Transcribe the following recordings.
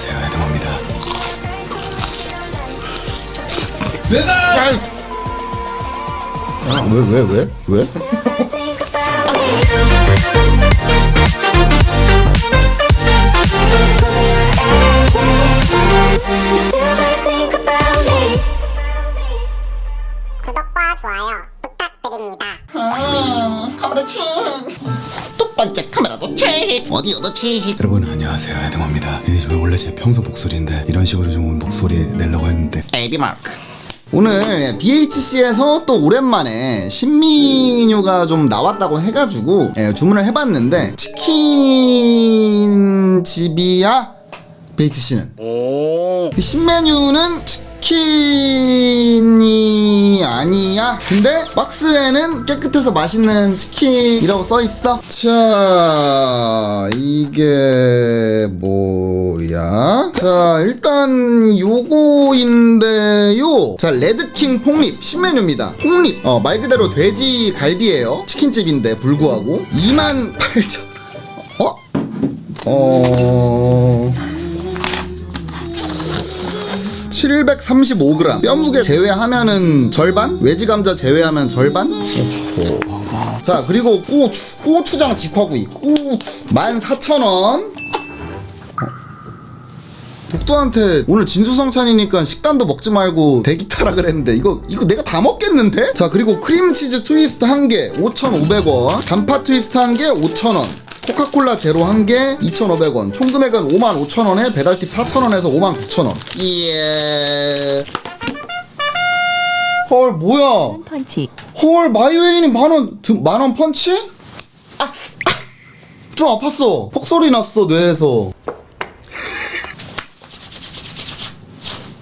안녕하세요 해동입니다 내가 아, 왜, 왜, 왜? 왜? 구독과 좋아요 부탁드립니다. 아, 카메라 치. 또 카메라도? 치. 어디어도 치. 여러분 안녕하세요. 해동입니다. 이게 저 원래 제 평소 목소리인데 이런 식으로 좀 목소리 내려고 했는데. 에이비 마크. 오늘 BHC에서 또 오랜만에 신메뉴가 좀 나왔다고 해가지고 예, 주문을 해봤는데 치킨 집이야? BHC는. 신메뉴는 치킨 이 아니야? 근데 박스에는 깨끗해서 맛있는 치킨이라고 써있어. 자 이게 뭐야? 자 일단 요거인데요. 자 레드킹 폭립 신메뉴입니다. 폭립. 어, 말 그대로 돼지 갈비예요. 치킨집인데 불구하고 28,000 어? 어... 735g 뼈무게 제외하면은 절반? 외지 감자 제외하면 절반. 자 그리고 고추. 고추장 직화구이 고추. 14,000원. 독도한테 오늘 진수성찬이니까 식단도 먹지 말고 대기 타라 그랬는데 이거 이거 내가 다 먹겠는데? 자 그리고 크림치즈 트위스트 한 개 5,500원. 단팥 트위스트 한 개 5,000원 코카콜라 제로 한 개 2,500원. 총 금액은 55,000원에 배달팁 4,000원에서 59,000원. 예. 헐 뭐야? 펀치. 헐 마이웨이니 만원 만원 펀치? 아, 아, 좀 아팠어. 폭소리 났어 뇌에서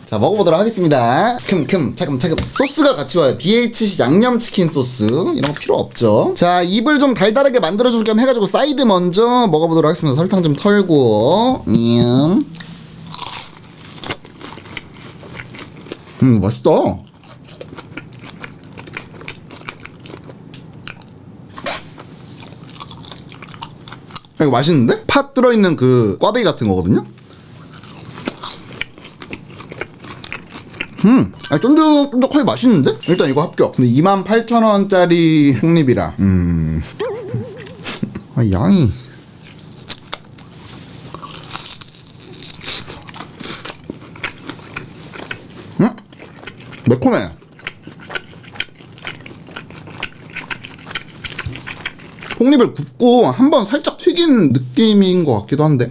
자 먹어보도록 하겠습니다. 큼큼 차근차근 소스가 같이 와요. BHC 양념치킨 소스. 이런 거 필요 없죠. 자 입을 좀 달달하게 만들어줄 겸 해가지고 사이드 먼저 먹어보도록 하겠습니다. 설탕 좀 털고. 음, 음 맛있다. 이거 맛있는데? 팥 들어있는 그 꽈배기 같은 거거든요? 음, 아, 쫀득쫀득하게 맛있는데? 일단 이거 합격. 근데 28,000원짜리 폭립이라. 음. 아, 양이. 음? 매콤해. 폭립을 굽고 한번 살짝 튀긴 느낌인 것 같기도 한데.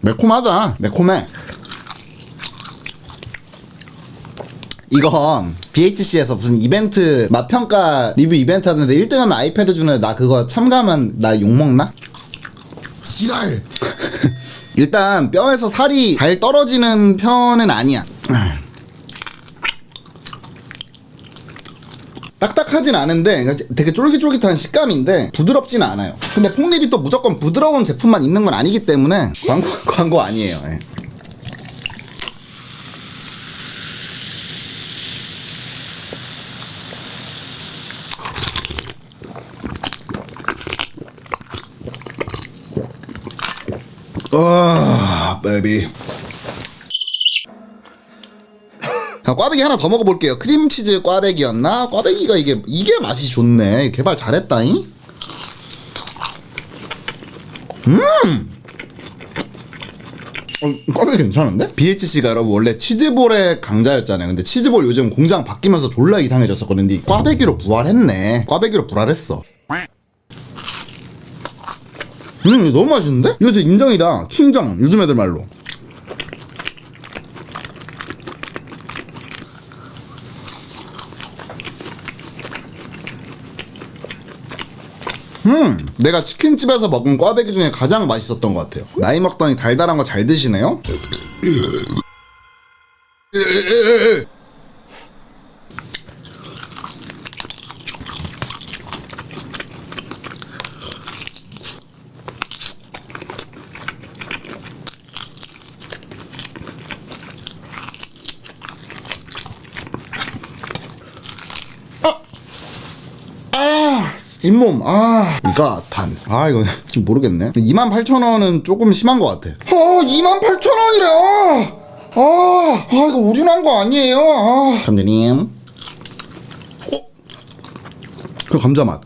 매콤하다. 매콤해. 이건 BHC에서 무슨 이벤트 맛평가 리뷰 이벤트 하는데 1등하면 아이패드 주는데 나 그거 참가하면 나 욕먹나? 지랄. 일단 뼈에서 살이 잘 떨어지는 편은 아니야. 딱딱하진 않은데 그러니까 되게 쫄깃쫄깃한 식감인데 부드럽진 않아요. 근데 폭립이 또 무조건 부드러운 제품만 있는 건 아니기 때문에 광고 광고 아니에요. 예. 아, 베이비. 꽈배기 하나 더 먹어볼게요. 크림치즈 꽈배기였나? 꽈배기가 이게, 이게 맛이 좋네. 개발 잘했다잉? 음! 어, 꽈배기 괜찮은데? BHC가 여러분 원래 치즈볼의 강자였잖아요. 근데 치즈볼 요즘 공장 바뀌면서 졸라 이상해졌었거든요. 꽈배기로 부활했네. 꽈배기로 부활했어. 음, 너무 맛있는데? 이거 진짜 인정이다. 킹정. 요즘 애들 말로. 음 내가 치킨집에서 먹은 꽈배기 중에 가장 맛있었던 것 같아요. 나이 먹더니 달달한 거 잘 드시네요? 아! 아! 잇몸 아! 단. 아 이거 지금 모르겠네. 28,000원은 조금 심한 것 같아. 아 28,000원이래. 아, 아, 아 이거 우린한 거 아니에요. 아. 감독님. 어? 그 감자 맛.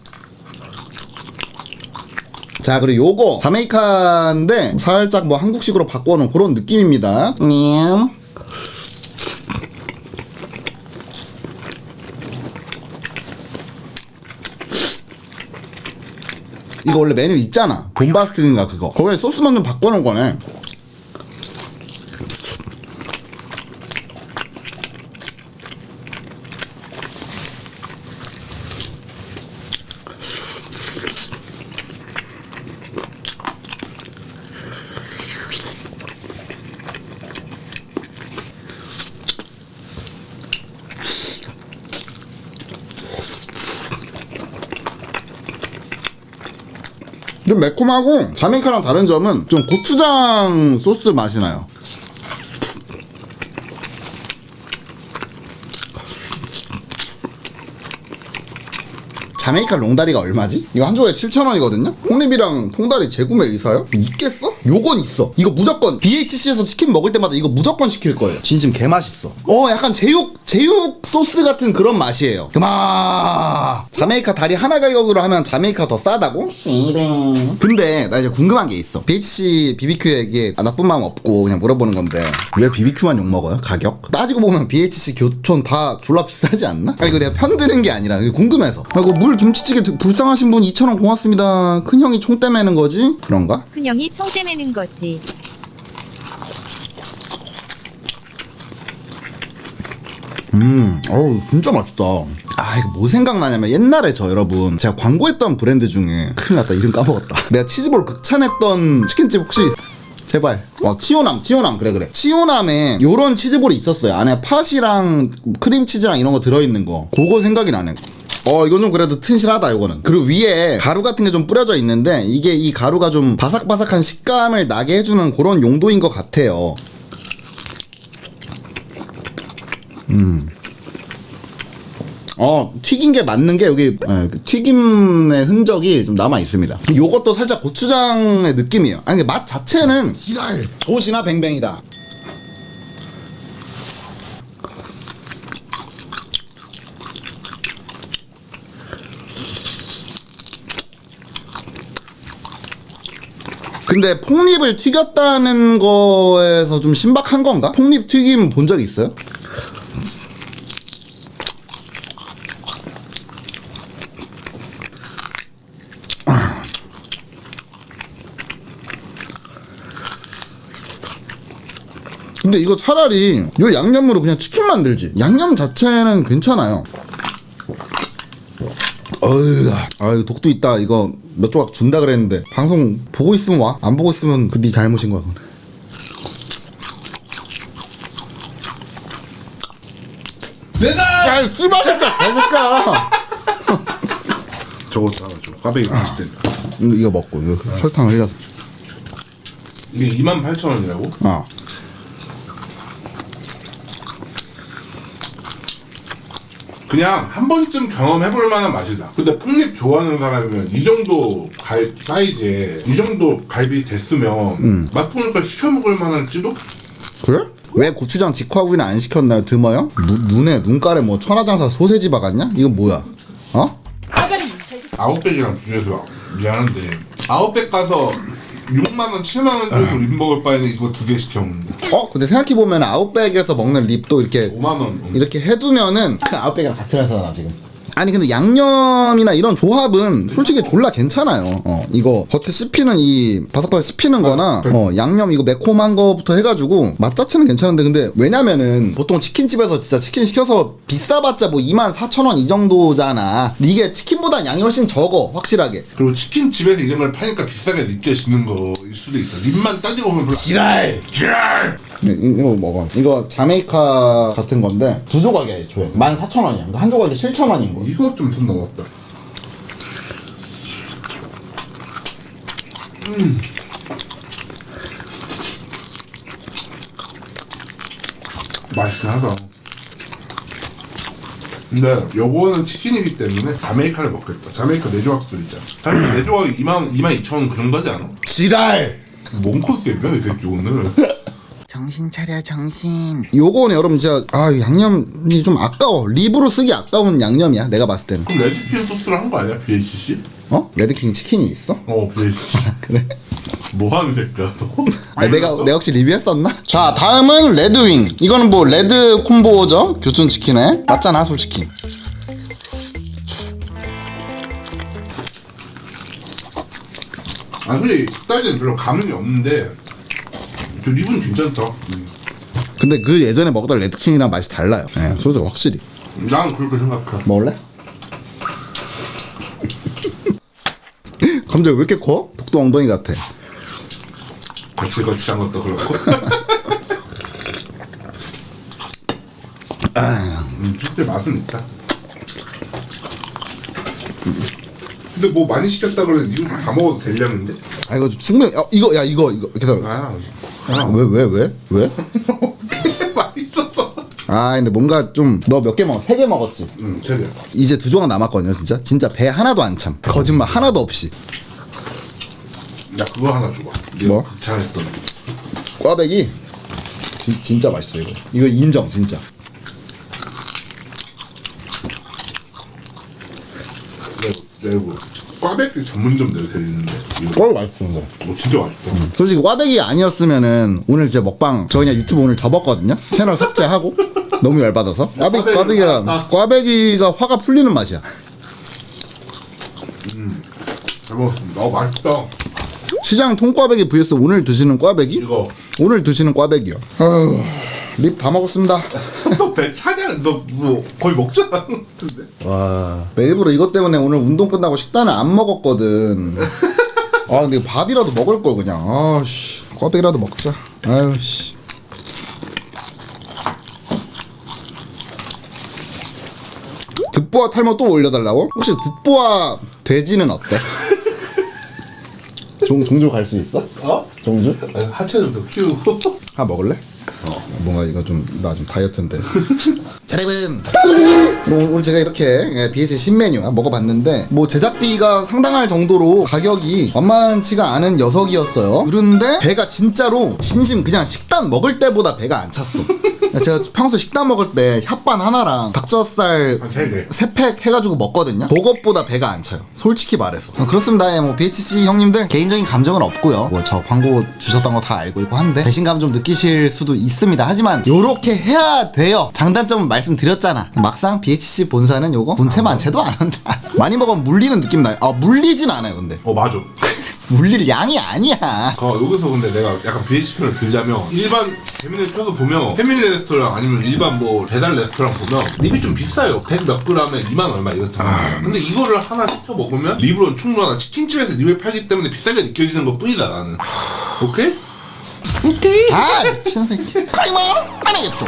자 그리고 요거 자메이카인데 살짝 뭐 한국식으로 바꿔놓은 그런 느낌입니다. 님. 이거 원래 메뉴 있잖아. 본바스틱인가 그거. 거기에 소스만 좀 바꿔놓은 거네. 좀 매콤하고 자메이카랑 다른 점은 좀 고추장 소스 맛이 나요. 자메이카 롱다리가 얼마지? 이거 한 조각에 7,000원이거든요? 홍립이랑 통다리 재구매 의사요? 있겠어? 요건 있어. 이거 무조건 BHC에서 치킨 먹을 때마다 이거 무조건 시킬 거예요. 진심 개맛있어. 어, 약간 제육, 제육 소스 같은 그런 맛이에요. 그마 자메이카 다리 하나 가격으로 하면 자메이카 더 싸다고? 근데 나 이제 궁금한 게 있어. BHC BBQ에게 나쁜 마음 없고 그냥 물어보는 건데 왜 BBQ만 욕 먹어요? 가격? 따지고 보면 BHC 교촌 다 졸라 비싸지 않나? 아 이거 내가 편드는 게 아니라 궁금해서. 아 이거 물 김치찌개 불쌍하신 분 2,000원 고맙습니다. 큰 형이 총대 매는 거지? 그런가? 큰형이 청대 매는 거지. 음, 어우, 진짜 맛있다. 아, 이거 뭐 생각나냐면 옛날에 저 여러분, 제가 광고했던 브랜드 중에 큰일 났다, 이름 까먹었다. 내가 치즈볼 극찬했던 치킨집 혹시 제발. 어, 치오남, 치오남, 그래, 그래. 치오남에 요런 치즈볼이 있었어요. 안에 팥이랑 크림치즈랑 이런 거 들어있는 거. 그거 생각이 나네. 어, 이건 좀 그래도 튼실하다, 이거는. 그리고 위에 가루 같은 게 좀 뿌려져 있는데, 이게 이 가루가 좀 바삭바삭한 식감을 나게 해주는 그런 용도인 것 같아요. 어 튀긴 게 맞는 게 여기 예, 그 튀김의 흔적이 좀 남아 있습니다. 요것도 살짝 고추장의 느낌이에요. 아니 맛 자체는 지랄 조시나 뱅뱅이다. 근데 폭립을 튀겼다는 거에서 좀 신박한 건가? 폭립 튀김 본 적 있어요? 근데 이거 차라리 요 양념으로 그냥 치킨 만들지. 양념 자체는 괜찮아요. 어휴, 아유 독도 있다. 이거 몇 조각 준다 그랬는데 방송 보고 있으면 와. 안 보고 있으면 그 네 잘못인 거야. 그건. 내가 야, 씨발했다. 개새끼야. 저거 다저 꽈배기 맛있대 음, 이거 먹고 이거 설탕을 흘려서. 이게 28,000원이라고? 어. 그냥 한 번쯤 경험해볼 만한 맛이다. 근데 폭립 좋아하는 사람이면 이 정도 갈 사이즈에 이 정도 갈비 됐으면 맛 보니까 시켜 먹을 만한 지도? 그래? 왜 고추장 직화구이는 안 시켰나요, 드머요? 눈, 눈에 눈깔에 뭐 천하장사 소세지 박았냐? 이건 뭐야? 어? 아웃백이랑 비교해서 미안한데 아웃백 가서 6만 원, 7만원 주고 립 먹을 바에는 이거 두 개 시켜 먹는다. 어? 근데 생각해 보면 아웃백에서 먹는 립도 이렇게 5만 원. 이렇게 해두면은 그 아웃백이랑 같은 회사잖아 지금 아니 근데 양념이나 이런 조합은 솔직히 졸라 괜찮아요. 어 이거 겉에 씹히는 이 바삭바삭 씹히는 거나 어 양념 이거 매콤한 거부터 해가지고 맛 자체는 괜찮은데 근데 왜냐면은 보통 치킨집에서 진짜 치킨 시켜서 비싸봤자 뭐 2만 4천 원 이 정도잖아. 근데 이게 치킨보단 양이 훨씬 적어 확실하게. 그리고 치킨집에서 이런 걸 파니까 비싸게 느껴지는 거일 수도 있어. 립만 따지고 보면 별로 지랄! 지랄! 이- 이거 먹어 이거 자메이카 같은 건데 두 조각이야 애초에 14,000원이야 한 조각이 7,000원인 거 이거 좀손 넘었다. 음. 맛있긴 하다. 근데 요거는 치킨이기 때문에 자메이카를 먹겠다. 자메이카 내조각도 있잖아. 사실 내조각 2만 2만 2천 원 그런 거지 않아? 지랄 뭔 컨셉이야 이 새끼 오늘? 정신 차려 정신 요거는 여러분 진짜 아 양념이 좀 아까워 립으로 쓰기 아까운 양념이야 내가 봤을 때는 그럼 레드팀 소스를 한 거 아니야 BHC? 어? 레드킹 치킨이 있어? 어 BHC. 그래? 뭐 하는 새끼야 너? 아, 내가 내가 혹시 리뷰했었나? 자 다음은 레드윙 이거는 뭐 레드 콤보죠 교촌 치킨에 맞잖아 솔직히 아 근데 딸기는 별로 감흥이 없는데 저 립은 괜찮다. 음. 근데 그 예전에 먹던 레드킹이랑 맛이 달라요 네, 소주 확실히 난 그렇게 생각해. 먹을래? 감자 왜 이렇게 커? 독도 엉덩이 같아 거칠거칠한 것도 그렇고. 음, 실제 맛은 있다. 근데 뭐 많이 시켰다 그래도 이거 다 먹어도 되려는데? 아 이거 충분히 야, 이거 야 이거 이거 기다려 아, 왜 왜 왜 왜? 맛있었어. 아 근데 뭔가 좀 너 몇 개 먹어? 세 개 먹었지? 응, 되려. 이제 두 조각 남았거든요 진짜 진짜 배 하나도 안 참 거짓말 하나도 없이 야, 그거 하나 줘봐. 네가 뭐? 극찬했던. 꽈배기 진- 진짜 맛있어 이거 이거 인정 진짜 내고, 내고. 꽈배기 전문점 내가 되겠는데. 이거. 맛있어 이거 뭐 진짜 맛있다. 솔직히 꽈배기 아니었으면은 오늘 제 먹방 저 그냥 유튜브 오늘 접었거든요 채널 삭제하고 너무 열받아서 꽈배기 꽈배기가 꽈배기가 화가 풀리는 맛이야 잘 먹었습니다. 어, 맛있다. 시장 통꽈배기 vs 오늘 드시는 꽈배기 이거. 오늘 드시는 꽈배기요 아유 립 다 먹었습니다 너배 차냐? 너 뭐 거의 먹잖아. 같은데. 와, 나 일부러 이것 때문에 오늘 운동 끝나고 식단을 안 먹었거든. 아, 근데 밥이라도 먹을 걸 그냥. 아, 씨, 꽈배기라도 먹자. 아유, 씨. 듣보와 탈모 또 올려달라고? 혹시 듣보와 돼지는 어때? 종, 종주 갈 수 있어? 어? 종주? 하체 좀 더 키우고. 아 먹을래? 어. 뭔가 이거 좀 나 좀 다이어트인데. 자 여러분 그럼 오늘 제가 이렇게 예, BS 신메뉴 먹어봤는데 뭐 제작비가 상당할 정도로 가격이 만만치가 않은 녀석이었어요. 그런데 배가 진짜로 진심 그냥 식단 먹을 때보다 배가 안 찼어. 제가 평소 식단 먹을 때 혓반 하나랑 닭젓살 한세 개. 세팩 해가지고 먹거든요. 그것보다 배가 안 차요. 솔직히 말해서. 어, 그렇습니다. 예, 뭐 BHC 형님들 개인적인 감정은 없고요. 뭐 저 광고 주셨던 거 다 알고 있고 한데 배신감 좀 느끼실 수도 있습니다. 하지만 요렇게 해야 돼요. 장단점은 말씀드렸잖아. 막상 BHC 본사는 요거 본체 만체도 안 한다. 많이 먹으면 물리는 느낌 나요. 아 물리진 않아요, 근데. 어, 맞아. 물릴 양이 아니야. 어, 여기서 근데 내가 약간 BHP를 들자면 일반 페미니스트 펴서 보면 페미니 레스토랑 아니면 일반 뭐 배달 레스토랑 보면 립이 좀 비싸요. 100 몇 그램에 2만 얼마 이렇다 근데 이거를 하나 시켜 먹으면 립으로는 충분하다. 치킨집에서 립을 팔기 때문에 비싸게 느껴지는 것 뿐이다 나는. 오케이? 아 미친 새끼. 타이머 안하겠죠